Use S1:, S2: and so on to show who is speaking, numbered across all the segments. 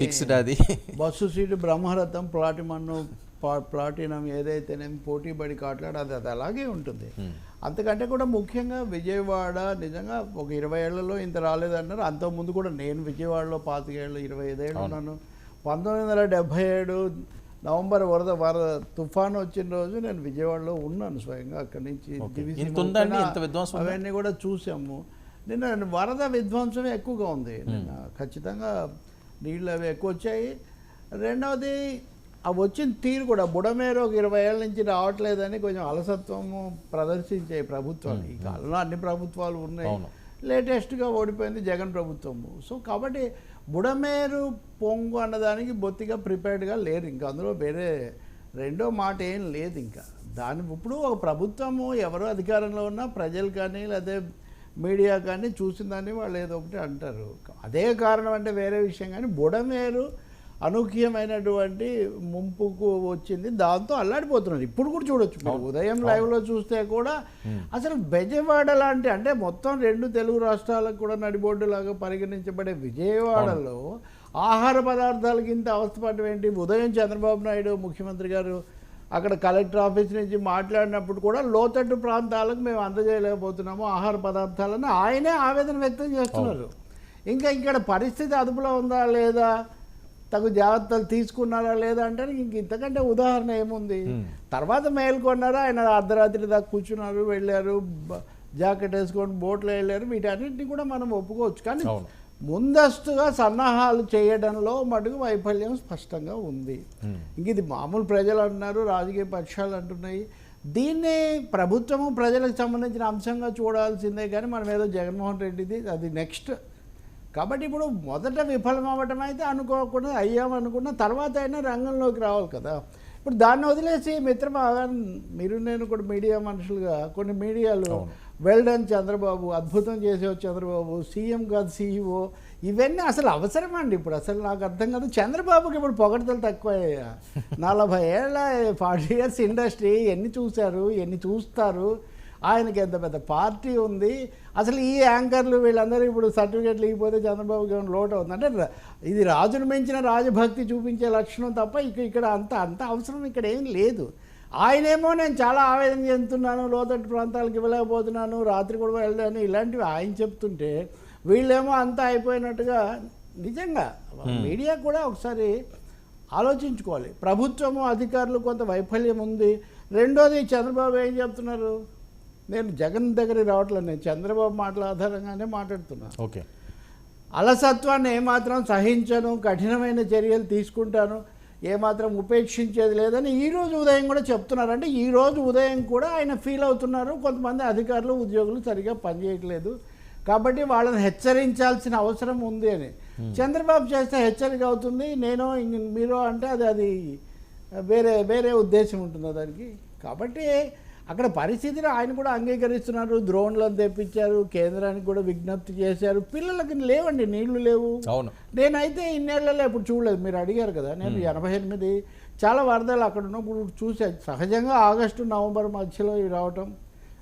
S1: Fixed అది.
S2: Bus seat బ్రహ్మరథం ప్లాటిమన్ను platinum ఏదైతేనేమి పోటీ పడి కాట్లాడు అది అది అలాగే ఉంటుంది. అంతకంటే కూడా ముఖ్యంగా విజయవాడ నిజంగా ఒక ఇరవై ఏళ్ళలో ఇంత రాలేదన్నారు. అంతకుముందు కూడా నేను విజయవాడలో పాతికేళ్ళు ఇరవై ఐదేళ్ళు ఉన్నాను పంతొమ్మిది వందల డెబ్భై ఏడు నవంబర్ వరద వరద తుఫాను వచ్చిన రోజు నేను విజయవాడలో ఉన్నాను స్వయంగా అక్కడి నుంచి? అవన్నీ కూడా చూసాము. నిన్న వరద విధ్వంసం ఎక్కువగా ఉంది. నిన్న ఖచ్చితంగా నీళ్ళు అవి ఎక్కువ వచ్చాయి. రెండవది ఆ వచ్చిన తీరు కూడా బుడమేరు ఒక ఇరవై ఏళ్ళ నుంచి రావట్లేదని కొంచెం అలసత్వము ప్రదర్శించాయి ప్రభుత్వాలు. ఈ కాలంలో అన్ని ప్రభుత్వాలు ఉన్నాయి. లేటెస్ట్గా ఓడిపోయింది జగన్ ప్రభుత్వము. సో కాబట్టి బుడమేరు పొంగు అన్నదానికి బొత్తిగా ప్రిపేర్డ్గా లేరు. ఇంకా అందులో వేరే రెండో మాట ఏం లేదు ఇంకా. దాని ఇప్పుడు ఒక ప్రభుత్వము ఎవరు అధికారంలో ఉన్నా ప్రజలు కానీ లేదా మీడియా కానీ చూసిన దాన్ని వాళ్ళు ఏదో ఒకటి అంటారు. అదే కారణం అంటే వేరే విషయం కానీ బుడమేరు అనూహ్యమైనటువంటి ముంపుకు వచ్చింది. దాంతో అల్లాడిపోతున్నారు. ఇప్పుడు కూడా చూడొచ్చు. ఉదయం లైవ్లో చూస్తే కూడా అసలు బెజవాడ లాంటి అంటే మొత్తం రెండు తెలుగు రాష్ట్రాలకు కూడా నడిబొడ్డు లాగా పరిగణించబడే విజయవాడలో ఆహార పదార్థాలకి ఇంత అవస్థపడడం ఏంటి? ఉదయం చంద్రబాబు నాయుడు ముఖ్యమంత్రి గారు అక్కడ కలెక్టర్ ఆఫీస్ నుంచి మాట్లాడినప్పుడు కూడా లోతట్టు ప్రాంతాలకు మేము అందజేయలేకపోతున్నాము ఆహార పదార్థాలను ఆయనే ఆవేదన వ్యక్తం చేస్తున్నారు. ఇంకా ఇక్కడ పరిస్థితి అదుపులో ఉందా లేదా? తగు జాగ్రత్తలు తీసుకున్నారా లేదా అంటే ఇంక ఇంతకంటే ఉదాహరణ ఏముంది? తర్వాత మేల్కొన్నారా ఆయన అర్ధరాత్రి దాకా కూర్చున్నారు వెళ్ళారు జాకెట్ వేసుకొని బోట్లో వెళ్ళారు వీటన్నిటిని కూడా మనం ఒప్పుకోవచ్చు. కానీ. ముందస్తుగా సన్నాహాలు చేయడంలో మటుకు వైఫల్యం స్పష్టంగా ఉంది. ఇంక ఇది మామూలు ప్రజలు అంటున్నారు రాజకీయ పక్షాలు అంటున్నాయి. దీన్ని ప్రభుత్వము ప్రజలకు సంబంధించిన అంశంగా చూడాల్సిందే కానీ మనం ఏదో జగన్మోహన్ రెడ్డిది అది నెక్స్ట్. కాబట్టి ఇప్పుడు మొదట విఫలం అవ్వటం అయితే అనుకోకుండా అయ్యామనుకున్న తర్వాత అయినా రంగంలోకి రావాలి కదా. ఇప్పుడు దాన్ని వదిలేసి మిత్రమా మీరు నేను కూడా మీడియా మనుషులుగా కొన్ని మీడియాలు వెల్ డన్ చంద్రబాబు. అద్భుతం చేసేవారు చంద్రబాబు. సీఎం కాదు సీఈఓ ఇవన్నీ అసలు అవసరమండి ఇప్పుడు? అసలు నాకు అర్థం కాదు. చంద్రబాబుకి ఇప్పుడు పొగడతలు తక్కువయ్యా నలభై ఏళ్ళ ఫార్టీ ఇయర్స్ ఇండస్ట్రీ ఎన్ని చూశారు? ఎన్ని చూస్తారు? ఆయనకి ఎంత పెద్ద పార్టీ ఉంది? అసలు ఈ యాంకర్లు వీళ్ళందరూ ఇప్పుడు సర్టిఫికేట్లు ఇవ్వకపోతే చంద్రబాబుకి ఏమైనా లోటు అవుతుంది? అంటే ఇది రాజును మించిన రాజభక్తి చూపించే లక్షణం తప్ప ఇక ఇక్కడ అంత అంత అవసరం ఇక్కడ ఏం లేదు. ఆయనేమో నేను చాలా ఆవేదన చెందుతున్నాను లోతట్టు ప్రాంతాలకు ఇవ్వలేకపోతున్నాను రాత్రి కూడా వెళ్ళాను ఇలాంటివి ఆయన చెప్తుంటే వీళ్ళేమో అంతా అయిపోయినట్టుగా నిజంగా మీడియా కూడా ఒకసారి ఆలోచించుకోవాలి. ప్రభుత్వము అధికారులు కొంత వైఫల్యం ఉంది. రెండోది చంద్రబాబు ఏం చెప్తున్నారు? నేను జగన్ దగ్గరికి రావట్లేదు నేను చంద్రబాబు మాటల ఆధారంగానే మాట్లాడుతున్నాను
S1: ఓకే.
S2: అలసత్వాన్ని ఏమాత్రం సహించను కఠినమైన చర్యలు తీసుకుంటాను. ఏమాత్రం ఉపేక్షించేది లేదని ఈ రోజు ఉదయం కూడా చెప్తున్నారు. అంటే ఈ రోజు ఉదయం కూడా ఆయన ఫీల్ అవుతున్నారు. కొంతమంది అధికారులు ఉద్యోగులు సరిగా పనిచేయట్లేదు. కాబట్టి వాళ్ళని హెచ్చరించాల్సిన అవసరం ఉంది అని. చంద్రబాబు చేస్తే హెచ్చరిక అవుతుంది. నేను మీరు అంటే అది అది వేరే వేరే ఉద్దేశం ఉంటుంది దానికి. కాబట్టి అక్కడ పరిస్థితిని ఆయన కూడా అంగీకరిస్తున్నారు ద్రోణులను తెప్పించారు కేంద్రానికి కూడా విజ్ఞప్తి చేశారు. పిల్లలకి లేవండి నీళ్ళు లేవు.
S1: అవును.
S2: నేనైతే ఇన్నేళ్ళలో ఇప్పుడు చూడలేదు. మీరు అడిగారు కదా నేను ఎనభై ఎనిమిది చాలా వరదలు అక్కడ ఉన్నప్పుడు చూసా సహజంగా ఆగస్టు నవంబర్ మధ్యలో ఇవి రావటం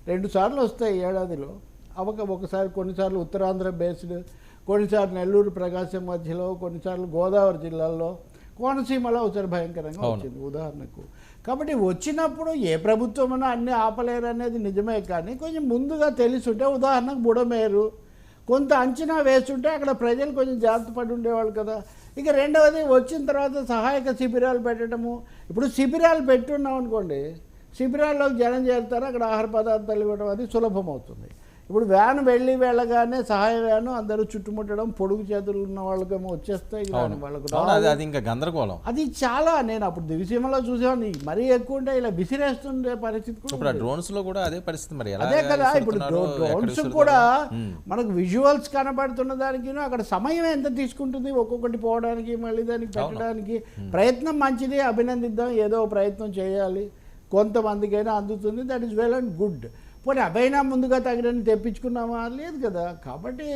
S2: రెండు సార్లు వస్తాయి ఏడాదిలో. అవక ఒకసారి కొన్నిసార్లు ఉత్తరాంధ్ర బేస్డ్ కొన్నిసార్లు నెల్లూరు ప్రకాశం మధ్యలో కొన్నిసార్లు గోదావరి జిల్లాల్లో. కోనసీమలో ఒకసారి భయంకరంగా. వచ్చింది ఉదాహరణకు. కాబట్టి వచ్చినప్పుడు ఏ ప్రభుత్వమైనా అన్ని ఆపలేరు అనేది నిజమే కానీ కొంచెం ముందుగా తెలిసుంటే ఉదాహరణకు బుడమేరు కొంత అంచనా వేస్తుంటే అక్కడ ప్రజలు కొంచెం జాగ్రత్త పడి ఉండేవాళ్ళు కదా. ఇక రెండవది వచ్చిన తర్వాత సహాయక శిబిరాలు పెట్టడము. ఇప్పుడు శిబిరాలు పెట్టున్నాం అనుకోండి శిబిరాల్లోకి జనం చేరుతారు అక్కడ ఆహార పదార్థాలు ఇవ్వడం అది సులభం అవుతుంది ఇప్పుడు వ్యాన్ వెళ్ళి వెళ్ళగానే సహాయ వ్యాను అందరూ చుట్టుముట్టడం పొడుగు చేతులు ఉన్న వాళ్ళకేమో వచ్చేస్తాయి వాళ్ళకు
S1: అది ఇంకా గందరగోళం.
S2: అది చాలా నేను అప్పుడు దివిసీమలో చూసేవాడిని. మరీ ఎక్కువ ఉంటే ఇలా విసిరేస్తుండే పరిస్థితి కూడా
S1: డ్రోన్స్లో కూడా అదే పరిస్థితి మరి.
S2: అదే కదా ఇప్పుడు డ్రోన్స్? కూడా. మనకు విజువల్స్ కనబడుతున్న దానికి అక్కడ సమయం ఎంత తీసుకుంటుంది ఒక్కొక్కటి పోవడానికి మళ్ళీ దానికి పెట్టడానికి. ప్రయత్నం మంచిది అభినందిద్దాం ఏదో ప్రయత్నం చేయాలి. కొంతమందికైనా అందుతుంది that is well and good పోనీ అవైనా ముందుగా తగినన్ని తెప్పించుకున్నామా? లేదు కదా. కాబట్టి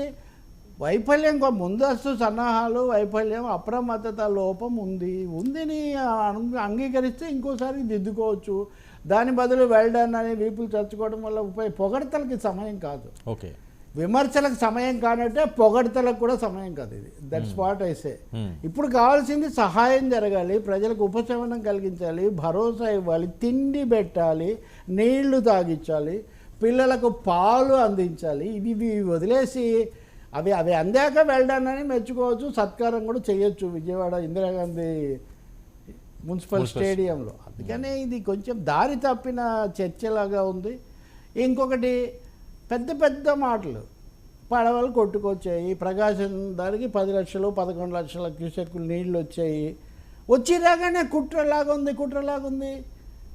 S2: వైఫల్యం ముందస్తు సన్నాహాలు వైఫల్యం అప్రమత్తత లోపం ఉంది. ఉందని అంగీకరిస్తే ఇంకోసారి దిద్దుకోవచ్చు. దాని బదులు వెల్డన్ అని వీపులు చచ్చుకోవడం వల్ల ఉపయోగ పొగడతలకి సమయం కాదు.
S1: ఓకే.
S2: విమర్శలకు సమయం కానట్టే పొగడతలకు కూడా సమయం కాదు ఇది. That's what I say. ఇప్పుడు కావాల్సింది సహాయం జరగాలి ప్రజలకు ఉపశమనం కలిగించాలి భరోసా ఇవ్వాలి తిండి పెట్టాలి నీళ్ళు తాగించాలి పిల్లలకు పాలు అందించాలి. ఇవి ఇవి వదిలేసి అవి అవి అందాక వెళ్ళడానని మెచ్చుకోవచ్చు. సత్కారం కూడా చేయొచ్చు విజయవాడ ఇందిరాగాంధీ మున్సిపల్
S1: మున్సిపల్
S2: స్టేడియంలో. అందుకనే ఇది కొంచెం దారి తప్పిన చర్చలాగా ఉంది. ఇంకొకటి పెద్ద పెద్ద మాటలు. పడవలు కొట్టుకొచ్చాయి. ప్రకాశం దానికి పది లక్షలు పదకొండు లక్షల క్యూసెక్కులు నీళ్ళు వచ్చాయి. వచ్చి రాగానే కుట్రలాగా ఉంది కుట్రలాగా ఉంది.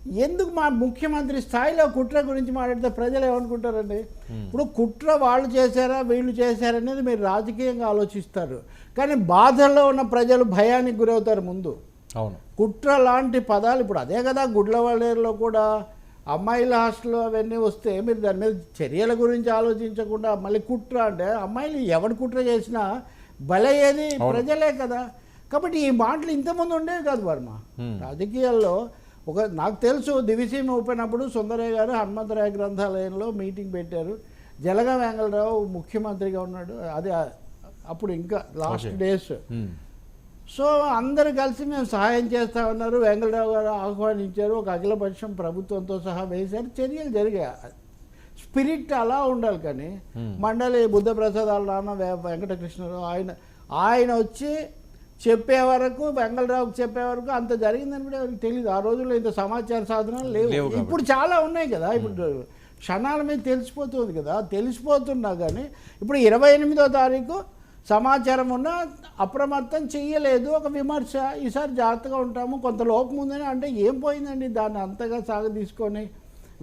S2: ఎందుకు మా ముఖ్యమంత్రి స్థాయిలో కుట్ర గురించి మాట్లాడితే ప్రజలు ఏమనుకుంటారండి? ఇప్పుడు కుట్ర వాళ్ళు చేశారా వీళ్ళు చేశారా అనేది మీరు రాజకీయంగా ఆలోచిస్తారు. కానీ బాధల్లో ఉన్న ప్రజలు భయానికి గురవుతారు ముందు.
S1: అవును.
S2: కుట్ర లాంటి పదాలు ఇప్పుడు అదే కదా గుడ్లవాళ్ళేరులో కూడా అమ్మాయిల హాస్టల్ అవన్నీ వస్తే మీరు దాని మీద చర్యల గురించి ఆలోచించకుండా మళ్ళీ కుట్ర అంటే అమ్మాయిలు ఎవడు కుట్ర చేసినా బలయ్యేది ప్రజలే కదా. కాబట్టి ఈ మాటలు ఇంతకుముందు ఉండేవి కాదు వర్మ.
S1: Hmm.
S2: రాజకీయాల్లో ఒక నాకు తెలుసు దివిసీమ ఊపినప్పుడు సుందరయ్య గారు హనుమంతరాయ గ్రంథాలయంలో మీటింగ్ పెట్టారు. జలగ వెంగళరావు ముఖ్యమంత్రిగా ఉన్నాడు. అది అప్పుడు ఇంకా లాస్ట్. డేస్. సో అందరు కలిసి మేము సహాయం చేస్తామన్నారు వెంకటరావు గారు ఆహ్వానించారు. ఒక అఖిలపక్షం ప్రభుత్వంతో సహా వేశారు. చర్యలు జరిగాయి. స్పిరిట్ అలా ఉండాలి కానీ. మండలి బుద్ధప్రసాద్ వాళ్ళ నాన్న వెంకటకృష్ణరావు ఆయన ఆయన వచ్చి చెప్పే వరకు వెంగళరావుకి చెప్పే వరకు అంత జరిగిందని కూడా ఎవరికి తెలియదు ఆ రోజుల్లో ఇంత సమాచార సాధనాలు
S1: లేవు.
S2: ఇప్పుడు చాలా ఉన్నాయి కదా. ఇప్పుడు క్షణాల మీద తెలిసిపోతుంది కదా. తెలిసిపోతున్నా కానీ ఇప్పుడు ఇరవై ఎనిమిదో తారీఖు సమాచారం ఉన్నా అప్రమత్తం చెయ్యలేదు. ఒక విమర్శ ఈసారి జాగ్రత్తగా ఉంటాము. కొంత లోపం ఉందని అంటే ఏం పోయిందండి దాన్ని అంతగా సాగ తీసుకొని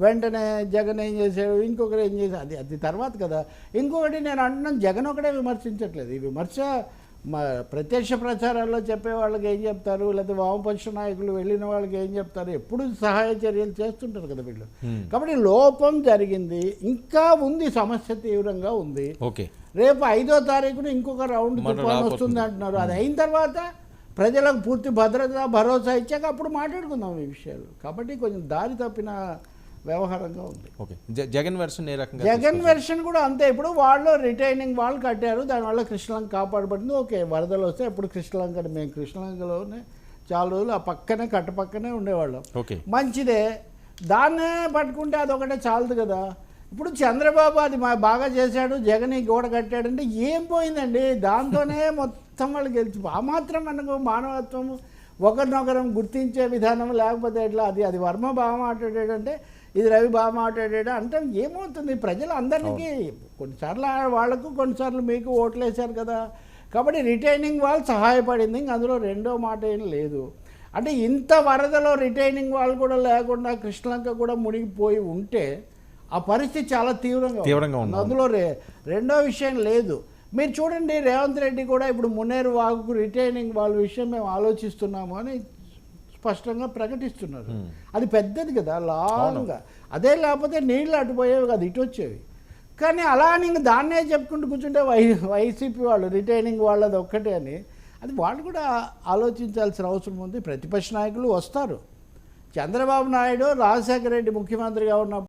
S2: వెంటనే జగన్ ఏం చేశాడు? ఇంకొకరు ఏం చేశాడు అది అది తర్వాత కదా. ఇంకొకటి నేను అంటున్నాను జగన్ ఒకటే విమర్శించట్లేదు. ఈ విమర్శ మా ప్రత్యక్ష ప్రచారాల్లో చెప్పే వాళ్ళకి ఏం చెప్తారు? లేకపోతే వామపక్ష నాయకులు వెళ్ళిన వాళ్ళకి ఏం చెప్తారు? ఎప్పుడు సహాయ చర్యలు చేస్తుంటారు కదా వీళ్ళు. కాబట్టి లోపం జరిగింది. ఇంకా ఉంది సమస్య తీవ్రంగా ఉంది.
S1: ఓకే.
S2: రేపు ఐదో తారీఖున ఇంకొక రౌండ్ తుఫాన్. వస్తుంది అంటున్నారు. అది అయిన తర్వాత ప్రజలకు పూర్తి భద్రత భరోసా ఇచ్చాక అప్పుడు మాట్లాడుకుందాం ఈ విషయాలు. కాబట్టి కొంచెం దారి తప్పిన వ్యవహారంగా ఉంది.
S1: ఓకే. జగన్ వెర్షన్ ఏ రకంగా
S2: జగన్? వెర్షన్ కూడా అంతే. ఇప్పుడు వాళ్ళు రిటైనింగ్ వాళ్ళు కట్టారు దానివల్ల కృష్ణలంక కాపాడబడింది. ఓకే వరదలు వస్తే ఇప్పుడు కృష్ణలంక మేము కృష్ణలంకలోనే చాలా రోజులు ఆ పక్కనే కట్ట పక్కనే ఉండేవాళ్ళం.
S1: ఓకే.
S2: మంచిదే. దాన్నే పట్టుకుంటే అదొకటే చాలదు కదా. ఇప్పుడు చంద్రబాబు అది మా బాగా చేశాడు జగన్ ఈ గోడ కట్టాడంటే ఏం పోయిందండి? దాంతోనే మొత్తం వాళ్ళు గెలిచి ఆ మాత్రం మనకు మానవత్వము ఒకరినొకరం గుర్తించే విధానం లేకపోతే ఎట్లా? అది అది వర్మ బాగా మాట్లాడాడంటే ఇది రవి బాగా మాట్లాడాడు అంటే ఏమవుతుంది? ప్రజలు అందరికీ కొన్నిసార్లు వాళ్ళకు కొన్నిసార్లు మీకు ఓట్లు వేశారు కదా. కాబట్టి రిటైనింగ్ వాళ్ళు సహాయపడింది. ఇంక అందులో రెండో మాట ఏం లేదు. అంటే ఇంత వరదలో రిటైనింగ్ వాళ్ళు కూడా లేకుండా కృష్ణలంక కూడా మునిగిపోయి ఉంటే ఆ పరిస్థితి చాలా తీవ్రంగా.
S1: తీవ్రంగా ఉంది.
S2: అందులో రే రెండో విషయం లేదు. మీరు చూడండి రేవంత్ రెడ్డి కూడా ఇప్పుడు మున్నేరు వాగుకు రిటైనింగ్ వాళ్ళ విషయం మేము ఆలోచిస్తున్నాము అని స్పష్టంగా ప్రకటిస్తున్నారు. అది పెద్దది కదా లాంగ్గా అదే లేకపోతే నీళ్ళు అటుపోయేవి కదా ఇటు వచ్చేవి. కానీ అలా ఇంక దాన్నే చెప్పుకుంటూ కూర్చుంటే వై వైసీపీ వాళ్ళు రిటైనింగ్ వాళ్ళది ఒక్కటే అని అది వాళ్ళు కూడా ఆలోచించాల్సిన అవసరం ఉంది. ప్రతిపక్ష నాయకులు వస్తారు. చంద్రబాబు నాయుడు రాజశేఖర రెడ్డి ముఖ్యమంత్రిగా ఉన్నప్పుడు